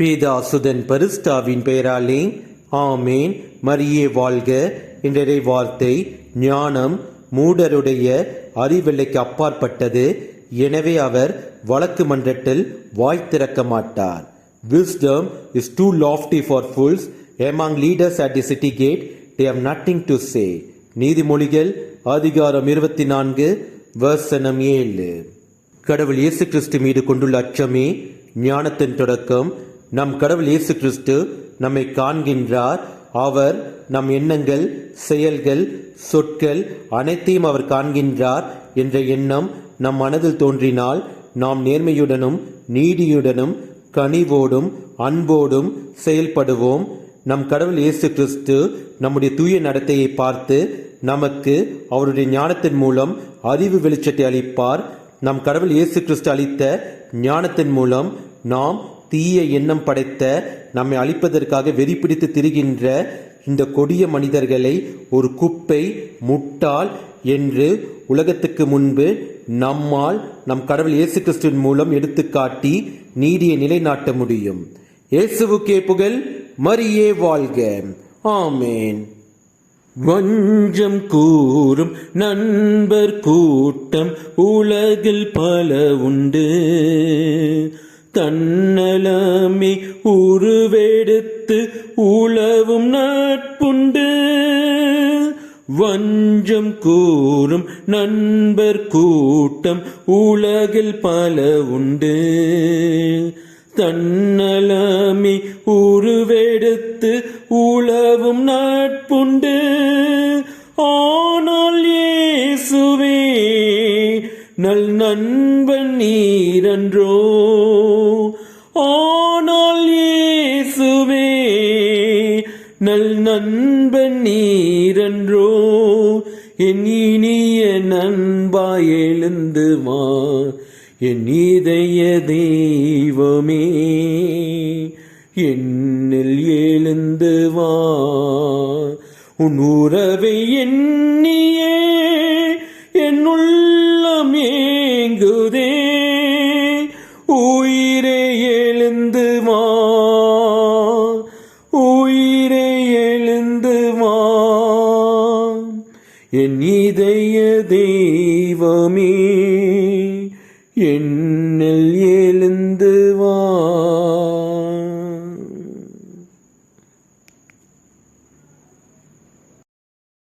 பேதாசுதன் பரிஸ்டாவின் பெயராலே ஆமேன். மரியே வாழ்க. என்ற வார்த்தை ஞானம் மூடருடைய அறிவிலைக்கு அப்பாற்பட்டது. எனவே அவர் வழக்கு மன்றத்தில் வாய் திறக்க மாட்டார். Wisdom is too lofty for fools among leaders at the city gate they have nothing to say நீதிமொழிகள் அதிகாரம் இருபத்தி நான்கு வசனம் ஏழு. கடவுள் இயேசு கிறிஸ்து மீது கொண்டுள்ள அச்சமே ஞானத்தின் தொடக்கம். நம் கடவுள் இயேசு கிறிஸ்து நம்மை காண்கின்றார். அவர் நம் எண்ணங்கள் செயல்கள் சொற்கள் அனைத்தையும் அவர் காண்கின்றார் என்ற எண்ணம் நம் மனதில் தோன்றினால் நாம் நேர்மையுடனும் நீதியுடனும் கனிவோடும் அன்போடும் செயல்படுவோம். நம் கடவுள் இயேசு கிறிஸ்து நம்முடைய தூய நடத்தையை பார்த்து நமக்கு அவருடைய ஞானத்தின் மூலம் அறிவு வெளிச்சத்தை அளிப்பார். நம் கடவுள் இயேசு கிறிஸ்து அளித்த ஞானத்தின் மூலம் நாம் தீய எண்ணம் படைத்த நம்மை அழிப்பதற்காக வெறிப்பிடித்து திரிகின்ற இந்த கொடிய மனிதர்களை ஒரு குப்பை முட்டாள் என்று உலகத்துக்கு முன்பு நம்மால் நம் கடவுள் இயேசு கிறிஸ்துவின் மூலம் எடுத்துக்காட்டி நீதியை நிலைநாட்ட முடியும். இயேசுவுக்கே புகழ் மரியே வாழ்க. ஆமேன். வஞ்சம் கூறும் நண்பர் கூட்டம் உலகில் பல உண்டு. தன்னலமே உருவெடுத்து உழவும் நட்புண்டு. வஞ்சம் கூறும் நண்பர் கூட்டம் உலகில் பல உண்டு. தன்னலமே உருவெடுத்து உழவும் நட்புண்டு. ஆனால் இயேசுவே நல் நண்பன் நீரன்றோ. ஆனால் இயேசுவே நல் நண்பன் நீரன்றோ என் இனிய நண்பா எழுந்து வா என் இதய தெய்வமே என்னில் எழுந்து வா. உன் உறவை எண்ணியே என் இதய தெய்வமே என்னில் ஏ